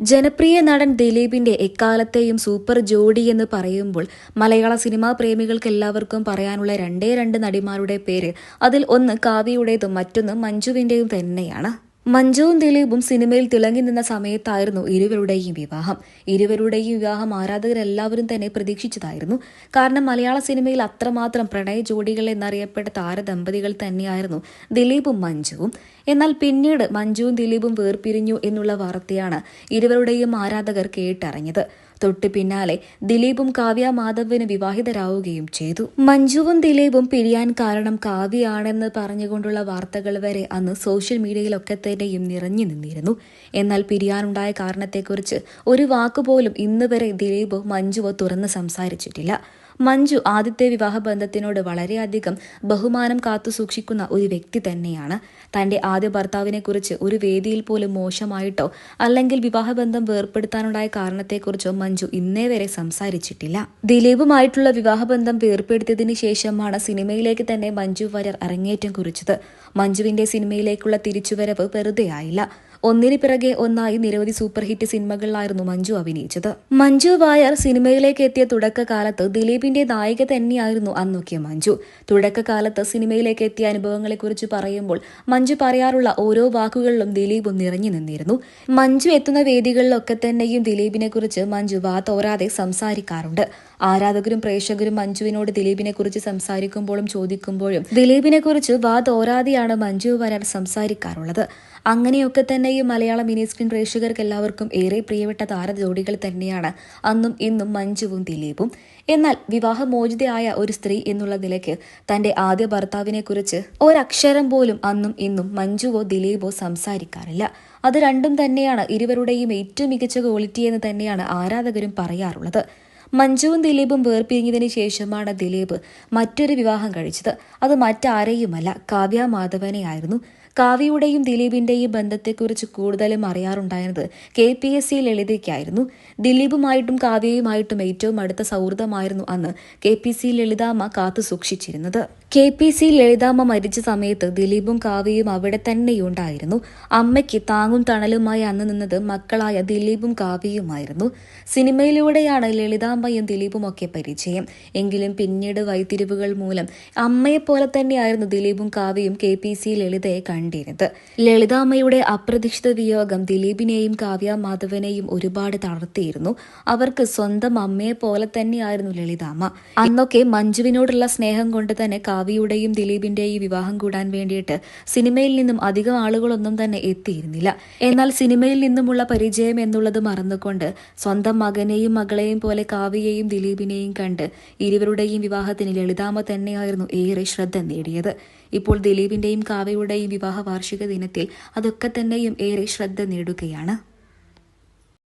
ജനപ്രിയ നടൻ ദിലീപിന്റെ എക്കാലത്തെയും സൂപ്പർ ജോഡി എന്ന് പറയുമ്പോൾ മലയാള സിനിമാ പ്രേമികൾക്ക് എല്ലാവർക്കും പറയാനുള്ള രണ്ടേ രണ്ട് നടിമാരുടെ പേര് അതിൽ ഒന്ന് കാവ്യയുടേതും മറ്റൊന്ന് മഞ്ജുവിന്റെയും തന്നെയാണ്. മഞ്ജുവും ദിലീപും സിനിമയിൽ തിളങ്ങി നിന്ന സമയത്തായിരുന്നു ഇരുവരുടെയും വിവാഹം. ഇരുവരുടെയും വിവാഹം ആരാധകരെല്ലാവരും തന്നെ പ്രതീക്ഷിച്ചതായിരുന്നു. കാരണം മലയാള സിനിമയിൽ അത്രമാത്രം പ്രണയ ജോഡികൾ എന്നറിയപ്പെട്ട താരദമ്പതികൾ തന്നെയായിരുന്നു ദിലീപും മഞ്ജുവും. എന്നാൽ പിന്നീട് മഞ്ജുവും ദിലീപും വേർപിരിഞ്ഞു എന്നുള്ള വാർത്തയാണ് ഇരുവരുടെയും ആരാധകർ കേട്ടറിഞ്ഞത്. തൊട്ടു പിന്നാലെ ദിലീപും കാവ്യ മാധവന് വിവാഹിതരാവുകയും ചെയ്തു. മഞ്ജുവും ദിലീപും പിരിയാൻ കാരണം കാവ്യയാണെന്ന് പറഞ്ഞുകൊണ്ടുള്ള വാർത്തകൾ വരെ അന്ന് സോഷ്യൽ മീഡിയയിലൊക്കെ തന്നെയും നിറഞ്ഞു നിന്നിരുന്നു. എന്നാൽ പിരിയാനുണ്ടായ കാരണത്തെക്കുറിച്ച് ഒരു വാക്കുപോലും ഇന്ന് വരെ ദിലീപോ മഞ്ജുവോ തുറന്ന് സംസാരിച്ചിട്ടില്ല. മഞ്ജു ആദ്യത്തെ വിവാഹബന്ധത്തിനോട് വളരെയധികം ബഹുമാനം കാത്തു സൂക്ഷിക്കുന്ന ഒരു വ്യക്തി തന്നെയാണ്. തന്റെ ആദ്യ ഭർത്താവിനെക്കുറിച്ച് ഒരു വേദിയിൽ പോലും മോശമായിട്ടോ അല്ലെങ്കിൽ വിവാഹബന്ധം വേർപ്പെടുത്താനുണ്ടായ കാരണത്തെക്കുറിച്ചോ മഞ്ജു ഇന്നേ വരെ സംസാരിച്ചിട്ടില്ല. ദിലീപുമായിട്ടുള്ള വിവാഹബന്ധം വേർപ്പെടുത്തിയതിനു ശേഷമാണ് സിനിമയിലേക്ക് തന്നെ മഞ്ജു വാര്യർ അരങ്ങേറ്റം കുറിച്ചത്. മഞ്ജുവിന്റെ സിനിമയിലേക്കുള്ള തിരിച്ചുവരവ് വെറുതെയായില്ല. ഒന്നിന് പിറകെ ഒന്നായി നിരവധി സൂപ്പർ ഹിറ്റ് സിനിമകളിലായിരുന്നു മഞ്ജു അഭിനയിച്ചത്. മഞ്ജു വായർ സിനിമയിലേക്ക് എത്തിയ തുടക്കകാലത്ത് ദിലീപിന്റെ നായിക തന്നെയായിരുന്നു അന്നൊക്കെ മഞ്ജു. തുടക്കകാലത്ത് സിനിമയിലേക്ക് എത്തിയ അനുഭവങ്ങളെക്കുറിച്ച് പറയുമ്പോൾ മഞ്ജു പറയാറുള്ള ഓരോ വാക്കുകളിലും ദിലീപ് നിറഞ്ഞു നിന്നിരുന്നു. മഞ്ജു എത്തുന്ന വേദികളിലൊക്കെ തന്നെയും ദിലീപിനെ കുറിച്ച് മഞ്ജു വാ തോരാതെ സംസാരിക്കാറുണ്ട്. ആരാധകരും പ്രേക്ഷകരും മഞ്ജുവിനോട് ദിലീപിനെ കുറിച്ച് സംസാരിക്കുമ്പോഴും ചോദിക്കുമ്പോഴും ദിലീപിനെ കുറിച്ച് വാ തോരാതെയാണ് മഞ്ജു വരാൻ സംസാരിക്കാറുള്ളത്. അങ്ങനെയൊക്കെ തന്നെയും മലയാള മിനി സ്ക്രീൻ പ്രേക്ഷകർക്ക് എല്ലാവർക്കും ഏറെ പ്രിയപ്പെട്ട താര ജോഡികൾ തന്നെയാണ് അന്നും ഇന്നും മഞ്ജുവും ദിലീപും. എന്നാൽ വിവാഹമോചിതയായ ഒരു സ്ത്രീ എന്നുള്ള നിലയ്ക്ക് തന്റെ ആദ്യ ഭർത്താവിനെ കുറിച്ച് ഒരക്ഷരം പോലും അന്നും ഇന്നും മഞ്ജുവോ ദിലീപോ സംസാരിക്കാറില്ല. അത് രണ്ടും തന്നെയാണ് ഇരുവരുടെയും ഏറ്റവും മികച്ച ക്വാളിറ്റി എന്ന് തന്നെയാണ് ആരാധകരും പറയാറുള്ളത്. മഞ്ജുവും ദിലീപും വേർപിരിഞ്ഞതിന് ശേഷമാണ് ദിലീപ് മറ്റൊരു വിവാഹം കഴിച്ചത്. അത് മറ്റാരെയുമല്ല കാവ്യ മാധവനെയായിരുന്നു. കാവ്യയുടെയും ദിലീപിന്റെയും ബന്ധത്തെക്കുറിച്ച് കൂടുതലും അറിയാറുണ്ടായിരുന്നത് കെ പി എസ് സി ലളിതയ്ക്കായിരുന്നു. ദിലീപുമായിട്ടും കാവ്യയുമായിട്ടും ഏറ്റവും അടുത്ത സൗഹൃദമായിരുന്നു അന്ന് കെ പി സി ലളിതാമ്മ കാത്തു സൂക്ഷിച്ചിരുന്നത്. കെ പി സി ലളിതാമ്മ മരിച്ച സമയത്ത് ദിലീപും കാവ്യയും അവിടെ തന്നെയുണ്ടായിരുന്നു. അമ്മയ്ക്ക് താങ്ങും തണലുമായി അന്ന് നിന്നത് മക്കളായ ദിലീപും കാവ്യയുമായിരുന്നു. സിനിമയിലൂടെയാണ് ലളിതാമ്മയും ദിലീപും ഒക്കെ പരിചയം. എങ്കിലും പിന്നീട് വൈത്തിരിവുകൾ മൂലം അമ്മയെപ്പോലെ തന്നെയായിരുന്നു ദിലീപും കാവ്യയും കെ പി സി ലളിതയെ കണ്ടിരുന്നത്. ലളിതാമ്മയുടെ അപ്രതീക്ഷിത വിയോഗം ദിലീപിനെയും കാവ്യ മാധവനെയും ഒരുപാട് തളർത്തിയിരുന്നു. അവർക്ക് സ്വന്തം അമ്മയെ പോലെ തന്നെയായിരുന്നു ലളിതാമ്മ. അന്നൊക്കെ മഞ്ജുവിനോടുള്ള സ്നേഹം കൊണ്ട് തന്നെ കാവ്യയുടെയും ദിലീപിന്റെയും വിവാഹം കൂടാൻ വേണ്ടിയിട്ട് സിനിമയിൽ നിന്നും അധികം ആളുകളൊന്നും തന്നെ എത്തിയിരുന്നില്ല. എന്നാൽ സിനിമയിൽ നിന്നുമുള്ള പരിചയം എന്നുള്ളത് മറന്നുകൊണ്ട് സ്വന്തം മകനെയും മകളെയും പോലെ കാവ്യയെയും ദിലീപിനെയും കണ്ട് ഇരുവരുടെയും വിവാഹത്തിന് ലളിതാമ്മ തന്നെയായിരുന്നു ഏറെ ശ്രദ്ധ നേടിയത്. ഇപ്പോൾ ദിലീപിന്റെയും കാവ്യയുടെയും വിവാഹ വാർഷിക ദിനത്തിൽ അതൊക്കെ തന്നെയും ഏറെ ശ്രദ്ധ നേടുകയാണ്